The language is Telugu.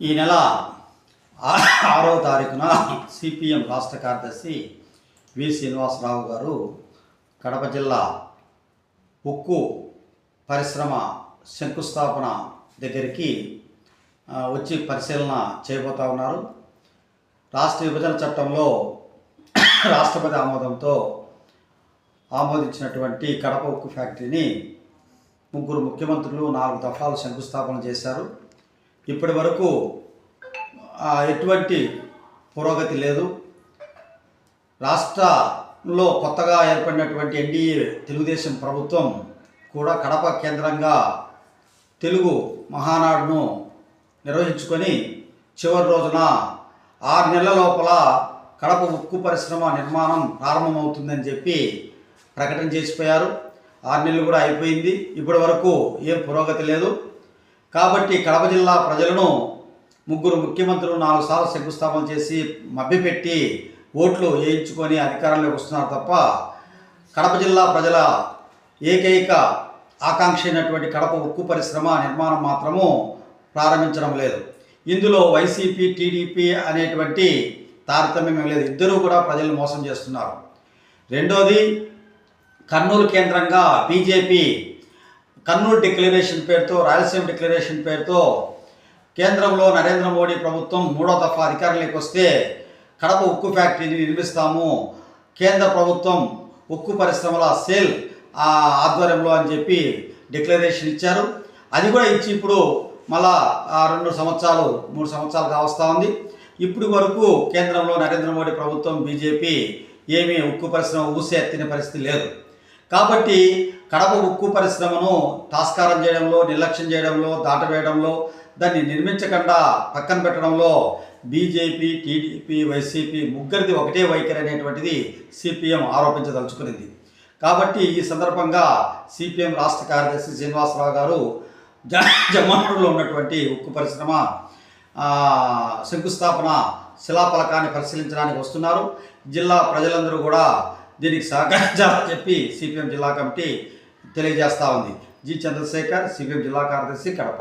ఈ నెల ఆరో తారీఖున సిపిఎం రాష్ట్ర కార్యదర్శి వి శ్రీనివాసరావు గారు కడప జిల్లా ఉక్కు పరిశ్రమ శంకుస్థాపన దగ్గరికి వచ్చి పరిశీలన చేయబోతా ఉన్నారు. రాష్ట్ర విభజన చట్టంలో రాష్ట్రపతి ఆమోదంతో ఆమోదించినటువంటి కడప ఉక్కు ఫ్యాక్టరీని ముగ్గురు ముఖ్యమంత్రులు నాలుగు దఫాలు శంకుస్థాపన చేశారు. ఇప్పటి వరకు ఎటువంటి పురోగతి లేదు. రాష్ట్రంలో కొత్తగా ఏర్పడినటువంటి ఎన్డీఏ తెలుగుదేశం ప్రభుత్వం కూడా కడప కేంద్రంగా తెలుగు మహానాడును నిర్వహించుకొని చివరి రోజున ఆరు నెలల లోపల కడప ఉక్కు పరిశ్రమ నిర్మాణం ప్రారంభమవుతుందని చెప్పి ప్రకటన చేసిపోయారు. ఆరు నెలలు కూడా అయిపోయింది. ఇప్పటి వరకు ఏం పురోగతి లేదు. కాబట్టి కడప జిల్లా ప్రజలను ముగ్గురు ముఖ్యమంత్రులు నాలుగు సార్లు శంకుస్థాపన చేసి మభ్యపెట్టి ఓట్లు వేయించుకొని అధికారంలోకి వస్తున్నారు తప్ప కడప జిల్లా ప్రజల ఏకైక ఆకాంక్ష అయినటువంటి కడప ఉక్కు పరిశ్రమ నిర్మాణం మాత్రము ప్రారంభించడం లేదు. ఇందులో వైసీపీ టీడీపీ అనేటువంటి తారతమ్యం లేదు. ఇద్దరూ కూడా ప్రజలను మోసం చేస్తున్నారు. రెండోది కర్నూలు కేంద్రంగా బీజేపీ కర్నూలు డిక్లరేషన్ పేరుతో రాయలసీమ డిక్లరేషన్ పేరుతో కేంద్రంలో నరేంద్ర మోడీ ప్రభుత్వం మూడో దఫా అధికారంలోకి వస్తే కడప ఉక్కు ఫ్యాక్టరీని నిర్మిస్తాము కేంద్ర ప్రభుత్వం ఉక్కు పరిశ్రమల సేల్ ఆ ఆధ్వర్యంలో అని చెప్పి డిక్లరేషన్ ఇచ్చారు. అది కూడా ఇచ్చి ఇప్పుడు మళ్ళా రెండు సంవత్సరాలు మూడు సంవత్సరాలు కావస్తూ ఉంది. ఇప్పుడు వరకు కేంద్రంలో నరేంద్ర మోడీ ప్రభుత్వం బీజేపీ ఏమీ ఉక్కు పరిశ్రమ ఊసే ఎత్తిన పరిస్థితి లేదు. కాబట్టి కడప ఉక్కు పరిశ్రమను తాస్కారం చేయడంలో నిర్లక్ష్యం చేయడంలో దాటవేయడంలో దాన్ని నిర్మించకుండా పక్కన పెట్టడంలో బీజేపీ టీడీపీ వైసీపీ ముగ్గురిది ఒకటే వైఖరి అనేటువంటిది సిపిఎం ఆరోపించదలుచుకునింది. కాబట్టి ఈ సందర్భంగా సిపిఎం రాష్ట్ర కార్యదర్శి శ్రీనివాసరావు గారు జ ఉన్నటువంటి ఉక్కు పరిశ్రమ శంకుస్థాపన శిలాఫలకాన్ని పరిశీలించడానికి వస్తున్నారు. జిల్లా ప్రజలందరూ కూడా దీనికి సహకరించాలని చెప్పి సిపిఎం జిల్లా కమిటీ తెలియజేస్తా ఉంది. జి చంద్రశేఖర్ సిపిఎం జిల్లా కార్యదర్శి కడప.